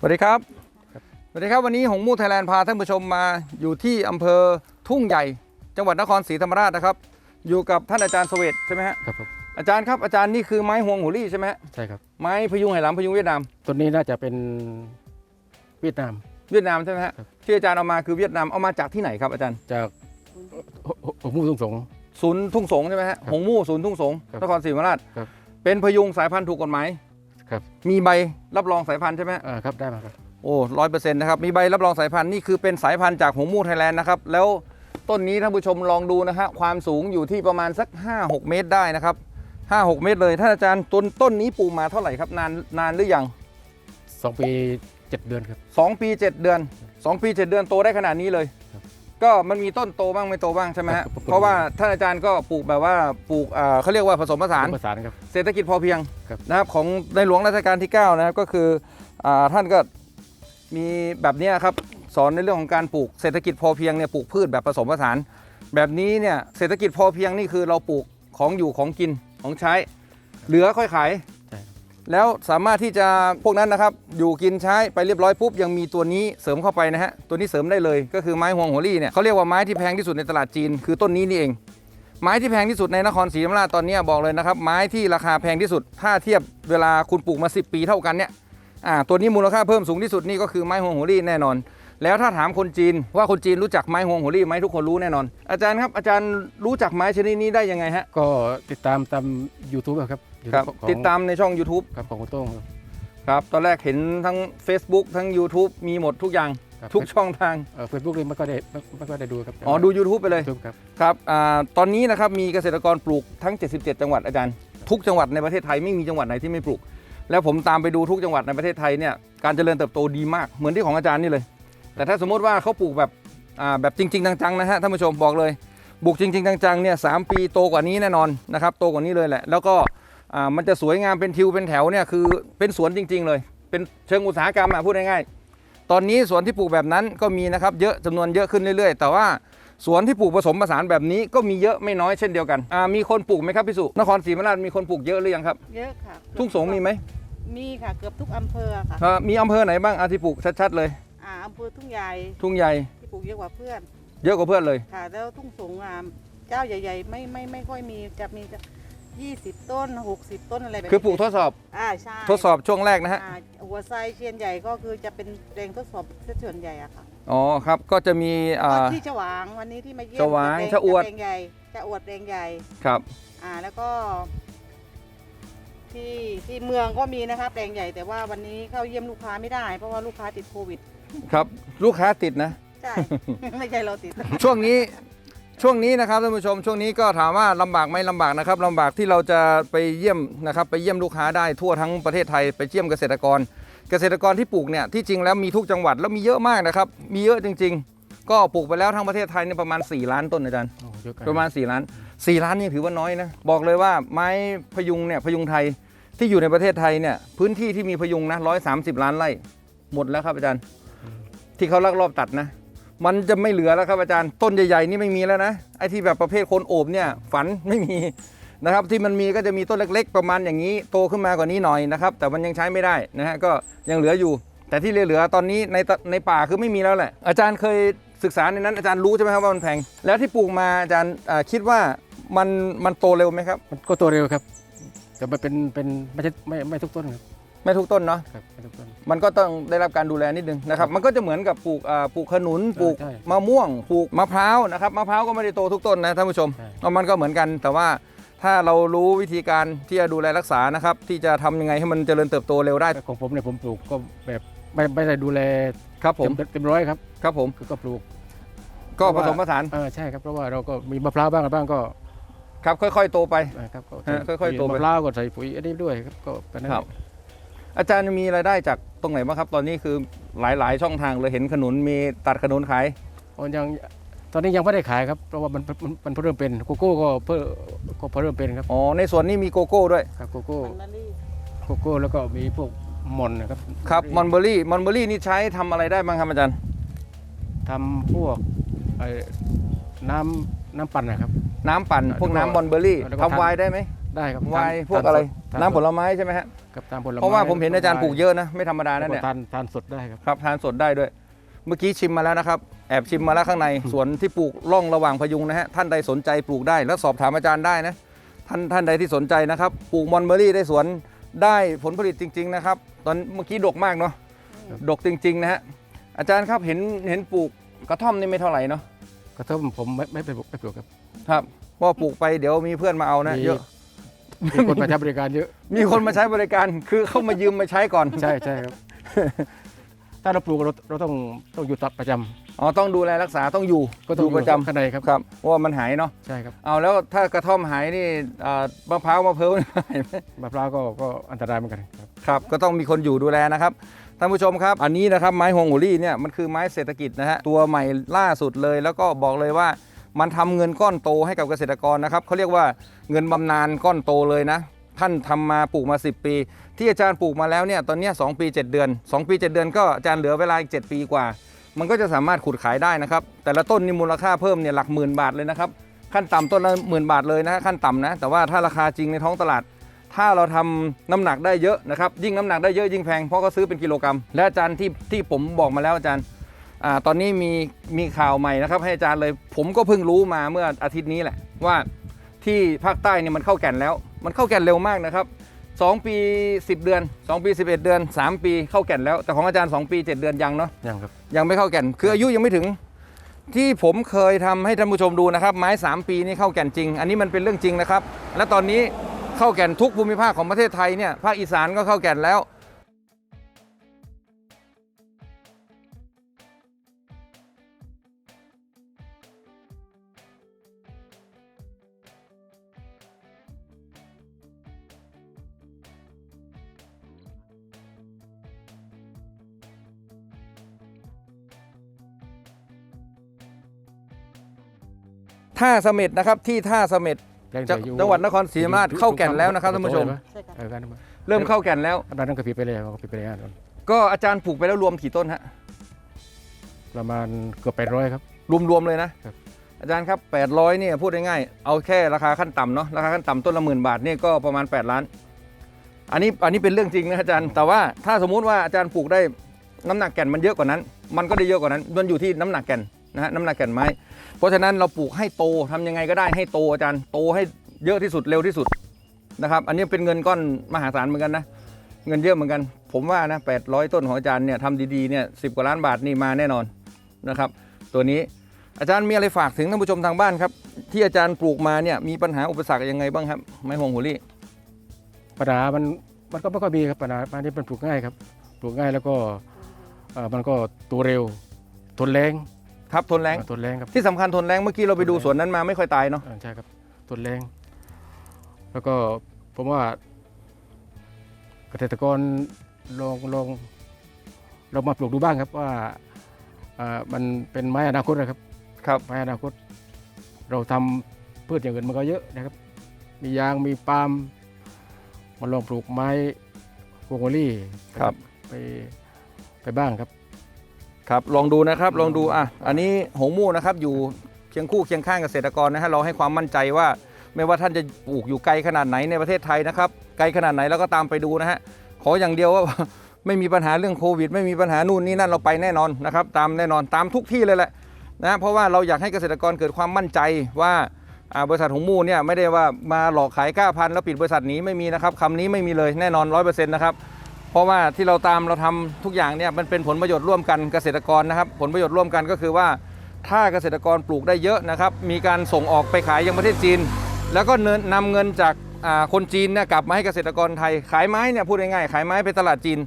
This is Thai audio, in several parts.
สวัสดีครับครับ สวัสดีครับวันนี้หงมูไทยแลนด์พาท่านผู้ชมมาอยู่ที่อำเภอทุ่งใหญ่ จังหวัดนครศรีธรรมราชนะครับ อยู่กับท่านอาจารย์สเวตใช่ไหมฮะครับผมอาจารย์ครับอาจารย์นี่คือไม้ฮวงหัวรี่ใช่ไหมฮะใช่ครับไม้พยุงไหหลำพยุงเวียดนามตัวนี้น่าจะเป็นเวียดนาม เวียดนามใช่ไหมฮะครับที่อาจารย์เอามาคือเวียดนามเอามาจากที่ไหนครับอาจารย์จากหมูทุ่งสงศูนย์ทุ่งสงใช่ไหมฮะครับหงมู่ศูนย์ทุ่งสงครับนครศรีธรรมราชครับเป็นพยุงสายพันธุ์ถูกกฎหมาย ครับมีใบรับรองสายพันธุ์ใช่ไหมฮะอ่าครับได้มาครับโอ้ร้อยเปอร์เซ็นต์นะครับมีใบรับรองสายพันธุ์นี่คือเป็นสายพันธุ์จากหงมูไทยแลนด์นะครับแล้วต้นนี้ท่านผู้ชมลองดูนะฮะความสูงอยู่ที่ประมาณสัก 5-6 เมตรได้นะครับ 5-6 เมตรเลยท่านอาจารย์ต้นต้นนี้ปลูกมาเท่าไหร่ครับนานนานหรือยังสองปีเจ็ดเดือนครับ 2 ปี 7 เดือน 2 ปี 7 เดือนโตได้ขนาดนี้เลยครับ ก็มันมีต้นโตบ้างไม่โตบ้างใช่ไหมครัฮะบเพราะว่าท่านอาจารย์ก็ปลูกแบบว่าปลูกอ่าเขาเรียกว่าผสมผสาน ประสานครับ เศรษฐกิจพอเพียงครับ นะครับของในหลวงรัชกาลที่ 9 นะครับก็คืออาท่านก็มีแบบเนี้ยครับสอนในเรื่องของการปลูกเศรษฐกิจพอเพียงเนี่ยปลูกพืชแบบผสมผสาน แบบนี้เนี่ยเศรษฐกิจพอเพียงนี่คือเราปลูกของอยู่ของกินของใช้ เหลือค่อยขายใช่ครับ แล้วสามารถที่จะพวกนั้นนะครับ อยู่กินใช้ไปเรียบร้อยปุ๊บยังมีตัวนี้เสริมเข้าไปนะฮะตัวนี้เสริมได้เลยก็คือไม้ฮวงหัวลี่เนี่ยเขาเรียกว่าไม้ที่แพงที่สุดในตลาดจีน คือต้นนี้นี่เอง ไม้ที่แพงที่สุดในนครศรีธรรมราชตอนนี้บอกเลยนะครับ ไม้ที่ราคาแพงที่สุด ถ้าเทียบเวลาคุณปลูกมา 10 ปีเท่ากันเนี่ยอ่าตัวนี้มูลค่าเพิ่มสูงที่สุดนี่ก็คือไม้ฮวงหัวลี่แน่นอน แล้วถ้าถามคนจีนว่าคนจีนรู้จักไม้ฮวงหัวลี่ไหมทุกคนรู้แน่นอน อาจารย์ครับอาจารย์รู้จักไม้ชนิดนี้ได้ยังไงฮะก็ติดตามตาม YouTube อะครับ ครับ ของติดตามในช่อง YouTube ครับของคุณโต้งครับ ครับ ตอนแรกเห็นทั้ง Facebook ทั้ง YouTube มีหมดทุกอย่าง ครับ ทุกช่องทาง เฟซบุ๊กเลยไม่ก็ได้ไม่ไม่ก็ได้ดูครับอ๋อ ดู YouTube ไปเลย YouTube ครับ ครับอาตอนนี้นะครับมีเกษตรกรปลูกทั้ง 77 จังหวัดอาจารย์ ทุกจังหวัดในประเทศไทยไม่มีจังหวัดไหนที่ไม่ปลูก แล้วผมตามไปดูทุกจังหวัดในประเทศไทยเนี่ยการเจริญเติบโตดีมากเหมือนที่ของอาจารย์นี่เลย แต่ถ้าสมมติว่าเขาปลูกแบบอ่าแบบจริง ๆ จังๆนะฮะท่านผู้ชมบอกเลยปลูกจริง ๆ จังๆเนี่ยสามปีโตกว่านี้แน่นอนนะครับโตกว่านี้เลยแหละ แล้วก็อ่า มันจะสวยงามเป็นทิวเป็นแถวเนี่ยคือเป็นสวนจริง ๆ เลย เป็นเชิงอุตสาหกรรมอะพูดง่ายๆตอนนี้สวนที่ปลูกแบบนั้นก็มีนะครับเยอะจำนวนเยอะขึ้นเรื่อยๆ แต่ว่าสวนที่ปลูกผสมผสานแบบนี้ก็มีเยอะไม่น้อยเช่นเดียวกันอ่ามีคนปลูกไหมครับพี่สุนครศรีธรรมราชมีคนปลูกเยอะหรือยังครับเยอะค่ะทุ่งสงมีไหมมีค่ะเกือบทุกอำเภอค่ะอ่ามีอำเภอไหนบ้างอาที่ปลูกชัดๆเลยอ่าอำเภอทุ่งใหญ่ทุ่งใหญ่ที่ปลูกเยอะกว่าเพื่อน เยอะกว่าเพื่อนเลยค่ะ แล้วทุ่งสงอ่าเจ้าใหญ่ ๆ ไม่ไม่ไม่ค่อยมีจะมี จะยี่สิบต้นหกสิบต้นอะไรแบบนี้คือปลูกทดสอบอ่าใช่ทดสอบช่วงแรกนะฮะอ่าหัวไซเชียนใหญ่ก็คือจะเป็นแรงทดสอบซะส่วนใหญ่อะค่ะอ๋อครับก็จะมีอ่า ก็ที่ฉวางวันนี้ที่มาเยี่ยมฉวางแปลชะอวดแปลงใหญ่จะอวดแปลงใหญ่ ครับอ่าแล้วก็ ที่ที่เมืองก็มีนะคะแปลงใหญ่แต่ว่าวันนี้เข้าเยี่ยมลูกค้าไม่ได้ เพราะว่าลูกค้าติดโควิด ครับ ลูกค้าติดนะ ใช่ ไม่ใช่เราติดช่วงนี้ ช่วงนี้นะครับท่านผู้ชมช่วงนี้ก็ถามว่าลำบากไหมลำบากนะครับลำบากที่เราจะไปเยี่ยมนะครับไปเยี่ยมลูกค้าได้ทั่วทั้งประเทศไทยไปเยี่ยมเกษตรกร เกษตรกรที่ปลูกเนี่ยที่จริงแล้วมีทุกจังหวัดแล้วมีเยอะมากนะครับมีเยอะจริง ๆ ก็ปลูกไปแล้วทั้งประเทศไทยเนี่ยประมาณ 4 ล้านต้นอาจารย์โอ้เยอะกันประมาณ 4 ล้าน 4 ล้านนี่ถือว่าน้อยนะบอกเลยว่าไม้พยุงเนี่ยพยุงไทยที่อยู่ในประเทศไทยเนี่ยพื้นที่ที่มีพยุงนะ130ล้านไร่หมดแล้วครับอาจารย์ ที่เขาลักลอบตัดนะ มันจะไม่เหลือแล้วครับอาจารย์ต้นใหญ่ๆนี่ไม่มีแล้วนะไอ้ที่แบบประเภทคนโอบเนี่ยฝันไม่มีนะครับที่มันมีก็จะมีต้นเล็ก ๆ ประมาณอย่างนี้โตขึ้นมากว่านี้หน่อยนะครับแต่มันยังใช้ไม่ได้นะฮะก็ยังเหลืออยู่ แต่ที่เหลือตอนนี้ในในป่าคือไม่มีแล้วแหละ อาจารย์เคยศึกษาในนั้นอาจารย์รู้ใช่ไหมครับว่ามันแพงแล้วที่ปลูกมาอาจารย์คิดว่ามันมันโตเร็วไหมครับมันก็โตเร็วครับแต่มันเป็นเป็นไม่ใช่ไม่ไม่ทุกต้นครับ ไม่ทุกต้นเนาะครับไม่ทุกต้น มันก็ต้องได้รับการดูแลนิดนึงนะครับมันก็จะเหมือนกับปลูกอ่าปลูกขนุนปลูกใช่มะม่วงปลูกมะพร้าวนะครับมะพร้าวก็ไม่ได้โตทุกต้นนะท่านผู้ชมใช่เอามันก็เหมือนกัน แต่ว่าถ้าเรารู้วิธีการที่จะดูแลรักษานะครับที่จะทำยังไงให้มันเจริญเติบโตเร็วได้ของผมเนี่ยผมปลูกก็แบบไม่ไม่ได้ดูแลครับผมเต็มเต็มร้อยครับครับผมคือก็ปลูกก็ผสมผสานเออใช่ครับเพราะว่าเราก็มีมะพร้าวบ้างอะไรบ้างก็ครับค่อย ๆ โตไปนะครับก็ฮะค่อยๆโตไปมะพร้าวก็ใส่ปุ๋ยอันนี้ด้วยครับก็เป็นนั่นครับ อาจารย์มีรายได้จากตรงไหนบ้างครับ ตอนนี้คือหลาย ๆ ช่องทางเลยเห็นขนุนมีตัดขนุนขายอ๋อยังตอนนี้ยังไม่ได้ขายครับเพราะว่ามันมันมันเพิ่งเริ่มเป็นโกโก้ก็เพิ่งก็เพิ่งเริ่มเป็นครับอ๋อในสวนนี้มีโกโก้ด้วยครับโกโก้มันมารีโกโก้แล้วก็มีพวกหมอนนะครับครับมอนเบอรี่มอนเบอรี่นี่ใช้ทำอะไรได้บ้างครับอาจารย์ทำพวกไอ้น้ำน้ำปั่นนะครับ น้ำปั่นพวกน้ำมอนเบอรี่แล้วก็ทำทำไวน์ได้ไหมได้ครับไวน์ทานพวกอะไรทาน้ำสดผลไม้ใช่ไหมฮะ กับตามผลไม้เพราะว่าผมเห็นอาจารย์ปลูกเยอะนะ ไม่ธรรมดาแล้นะวก็เนี่ย ทานทานสดได้ครับ ครับทานสดได้ด้วย เมื่อกี้ชิมมาแล้วนะครับ แอบชิมมาแล้วข้างใน สวนที่ปลูกร่องระหว่างพยุงนะฮะ ท่านใดสนใจปลูกได้ แล้วสอบถามอาจารย์ได้นะ ท่านท่านใดที่สนใจนะครับ ปลูกมอนเบอรี่ได้สวนได้ผลผลิตจริง ๆ นะครับ ตอนเมื่อกี้ดกมากเนาะ ดกจริง ๆ นะฮะ อาจารย์ครับเห็นเห็นปลูกกระท่อมนี่ไม่เท่าไหร่เนาะ กระท่อมผมไม่ไม่ไปปลูกไม่ปลูกครับ ครับ เพราะว่าปลูกไปเดี๋ยวมีเพื่อนมาเอานะมีเยอะ มีคนมาใช้บริการเยอะ มีคนมาใช้บริการ คือเข้ามายืมมาใช้ก่อน ใช่ใช่ครับ ถ้าเราปลูกเราเราต้องต้องอยู่ตัดประจำอ๋อ ต้องดูแลรักษา ต้องอยู่ก็ต้องอยู่ประจำข้างในครับ ครับเพราะว่ามันหายเนาะ ใช่ครับเอาแล้วถ้ากระท่อมหายนี่อ่ามะพร้าวมะเพร้าวนี่หายไหม มะพร้าวก็ก็อันตรายเหมือนกันครับ ครับก็ต้องมีคนอยู่ดูแลนะครับท่านผู้ชมครับ อันนี้นะครับไม้ฮวงหัวรี่เนี่ยมันคือไม้เศรษฐกิจนะฮะตัวใหม่ล่าสุดเลย แล้วก็บอกเลยว่า มันทำเงินก้อนโตให้กับเกษตรกรนะครับเขาเรียกว่าเงินบำนาญก้อนโตเลยนะ ท่านทำมาปลูกมา 10 ปี ที่อาจารย์ปลูกมาแล้วเนี่ยตอนนี้ยสปี 7 เดือน 2 ปี 7 เดือนก็อาจารย์เหลือเวลาอีก7ปีกว่า มันก็จะสามารถขุดขายได้นะครับ แต่ละต้นนี่มูลค่าเพิ่มเนี่ยหลักหมื่นบาทเลยนะครับขั้นต่ำต้นละหมื่นบาทเลยนะขั้นต่ำนะแต่ว่าถ้าราคาจริงในท้องตลาด ถ้าเราทำน้ำหนักได้เยอะนะครับยิ่งน้ำหนักได้เยอะยิ่งแพงเพราะเขาซื้อเป็นกิโลกรัมและอาจารย์ที่ที่ผมบอกมาแล้วอาจารย์ อาตอนนี้มีมีข่าวใหม่นะครับ ให้อาจารย์เลย ผมก็เพิ่งรู้มาเมื่ออาทิตย์นี้แหละว่าที่ภาคใต้เนี่ยมันเข้าแก่นแล้ว มันเข้าแก่นเร็วมากนะครับ 2 ปี 10 เดือน 2 ปี 11 เดือน 3 ปีเข้าแก่นแล้ว แต่ของอาจารย์ 2 ปี 7 เดือนยังเนาะยังครับยังไม่เข้าแก่น คืออายุยังไม่ถึง ที่ผมเคยทำให้ท่านผู้ชมดูนะครับ ไม้ 3 ปีนี่เข้าแก่นจริง อันนี้มันเป็นเรื่องจริงนะครับ และตอนนี้เข้าแก่นทุกภูมิภาคของประเทศไทยเนี่ยภาคอีสานก็เข้าแก่นแล้ว ท่าเสม็ดนะครับที่ท่าเสม็ดแปลงจัแต่อยู่จังหวัดนครศรีธรรมราชเข้าแก่นแล้วนะครับท่านผู้ชมใช่ค่ะเออกันมาเริ่มเข้าแก่นแล้วอันนั้นก็ผิดไปแล้วก็ผิดไปแล้วก็อาจารย์ปลูกไปแล้วรวมกี่ต้นฮะประมาณเกือบแปดร้อยครับรวมๆเลยนะครับอาจารย์ครับ800เนี่ยพูดง่ายๆเอาแค่ราคาขั้นต่ำเนาะราคาขั้นต่ำต้นละหมื่นบาทเนี่ยก็ประมาณ 8 ล้าน อันนี้อันนี้เป็นเรื่องจริงนะอาจารย์ แต่ว่าถ้าสมมุติว่าอาจารย์ปลูกได้น้ำหนักแก่นมันเยอะกว่านั้น มันก็ได้เยอะกว่านั้น มันอยู่ที่น้ำหนักแก่นนะฮะน้ำหนักแก่นไม้ เพราะฉะนั้นเราปลูกให้โตทำยังไงก็ได้ให้โตอาจารย์โตให้เยอะที่สุดเร็วที่สุดนะครับ อันนี้เป็นเงินก้อนมหาศาลเหมือนกันนะเงินเยอะเหมือนกัน ผมว่านะ800ต้นของอาจารย์เนี่ยทำดีๆเนี่ยสิกว่าล้านบาทนี่มาแน่นอนนะครับ ตัวนี้อาจารย์มีอะไรฝากถึงท่านผู้ชมทางบ้านครับ ที่อาจารย์ปลูกมาเนี่ยมีปัญหาอุปสรรคยังไงบ้างครับไม้ฮวงหัวลี่ปัญหามันมันก็ไม่ค่อยมีครับปัญหาปัญหาที่มันปลูกง่ายครับ ปลูกง่ายแล้วก็มันก็ตัวเร็วทนแรง ครับทนแรงเออทนแรงครับที่สำคัญทนแรงเมื่อกี้เราไปดูสวนนั้นมาไม่ค่อยตายเนาะเออใช่ครับทนแรง แล้วก็ผมว่า เกษตรกรลองลองลองมาปลูกดูบ้างครับว่าอ่ามันเป็นไม้อนาคตนะครับ ครับไม้อนาคต เราทำพืชอย่างอื่นมันก็เยอะนะครับ มียางมีปาล์มมาลองปลูกไม้พวงโอลี่ครับ ไปไปบ้างครับ ครับลองดูนะครับลองดูอะอันนี้หงมู่นะครับอยู่เคียงคู่เคียงข้างเกษตรกรนะฮะเราให้ความมั่นใจว่า ไม่ว่าท่านจะปลูกอยู่ไกลขนาดไหนในประเทศไทยนะครับไกลขนาดไหนเราก็ตามไปดูนะฮะขออย่างเดียวว่าไม่มีปัญหาเรื่องโควิด ไม่มีปัญหานู่นนี่นั่นเราไปแน่นอนนะครับตามแน่นอนตามทุกที่เลยแหละนะเพราะว่าเราอยากให้เกษตรกรเกิดความมั่นใจว่าบริษัทหงมู่เนี่ยไม่ได้ว่ามาหลอกขายก้าพันแล้วปิดบริษัทหนี้ไม่มีนะครับคำนี้ไม่มีเลยแน่นอนร้อยเปอร์เซ็นต์นะครับ เพราะว่าที่เราตามเราทำทุกอย่างเนี่ยมันเป็นผลประโยชน์ร่วมกันเกษตรกรนะครับ ผลประโยชน์ร่วมกันก็คือว่า ถ้าเกษตรกรปลูกได้เยอะนะครับ มีการส่งออกไปขายยังประเทศจีน แล้วก็เนินนำเงินจากคนจีนเนี่ยกลับมาให้เกษตรกรไทย ขายไม้เนี่ยพูดง่ายๆขายไม้ไปตลาดจีน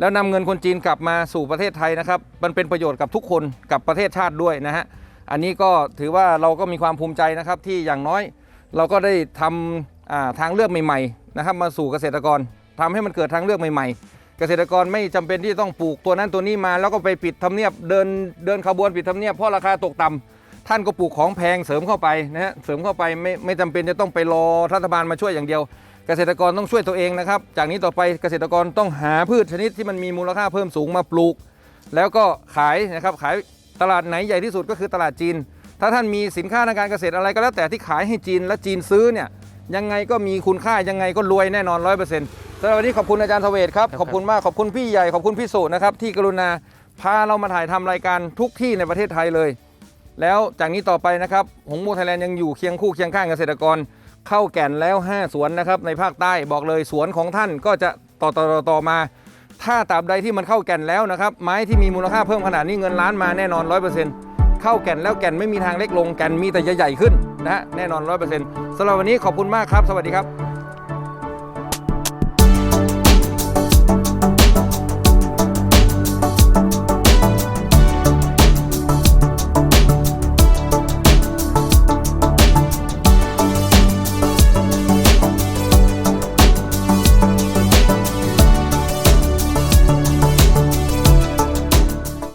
แล้วนำเงินคนจีนกลับมาสู่ประเทศไทยนะครับ มันเป็นประโยชน์กับทุกคนกับประเทศชาติด้วยนะฮะอันนี้ก็ถือว่าเราก็มีความภูมิใจนะครับที่อย่างน้อย เราก็ได้ทำทางเลือกใหม่ๆนะครับ มาสู่เกษตรกร ทำให้มันเกิดทางเลือกใหม่ๆ เกษตรกรไม่จำเป็นที่จะต้องปลูกตัวนั้นตัวนี้มา แล้วก็ไปปิดทำเนียบเดินเดินขบวนปิดทำเนียบเพราะราคาตกต่ำท่านก็ปลูกของแพงเสริมเข้าไปนะฮะเสริมเข้าไปไม่ไม่จำเป็นจะต้องไปรอรัฐบาลมาช่วยอย่างเดียว เกษตรกรต้องช่วยตัวเองนะครับ จากนี้ต่อไปเกษตรกรต้องหาพืชชนิดที่มันมีมูลค่าเพิ่มสูงมาปลูก แล้วก็ขายนะครับขายตลาดไหนใหญ่ที่สุดก็คือตลาดจีน ถ้าท่านมีสินค้าทางการเกษตรอะไรก็แล้วแต่ที่ขายให้จีนและจีนซื้อเนี่ย ยังไงก็มีคุณค่ายังไงก็รวยแน่นอนร้อยเปอร์เซ็นต์สำหรับวันนี้ขอบคุณอาจารย์เสวตครับครับขอบคุณมากขอบคุณพี่ใหญ่ขอบคุณพี่สุนะครับที่กรุณาพาเรามาถ่ายทำรายการทุกที่ในประเทศไทยเลย แล้วจากนี้ต่อไปนะครับหงมูไทยแลนด์ยังอยู่เคียงคู่เคียงข้างเกษตรกร เข้าแก่นแล้ว 5 สวนนะครับในภาคใต้บอกเลยสวนของท่านก็จะต่อต่อต่อต่อมาถ้าตราบใดที่มันเข้าแก่นแล้วนะครับ ไม้ที่มีมูลค่าเพิ่มขนาดนี้เงินล้านมาแน่นอน 100%เข้าแก่นแล้วแก่นไม่มีทางเล็กลงแก่นมีแต่ใหญ่ๆขึ้น นะฮะแน่นอน100%สำหรับวันนี้ขอบคุณมากครับ สวัสดีครับ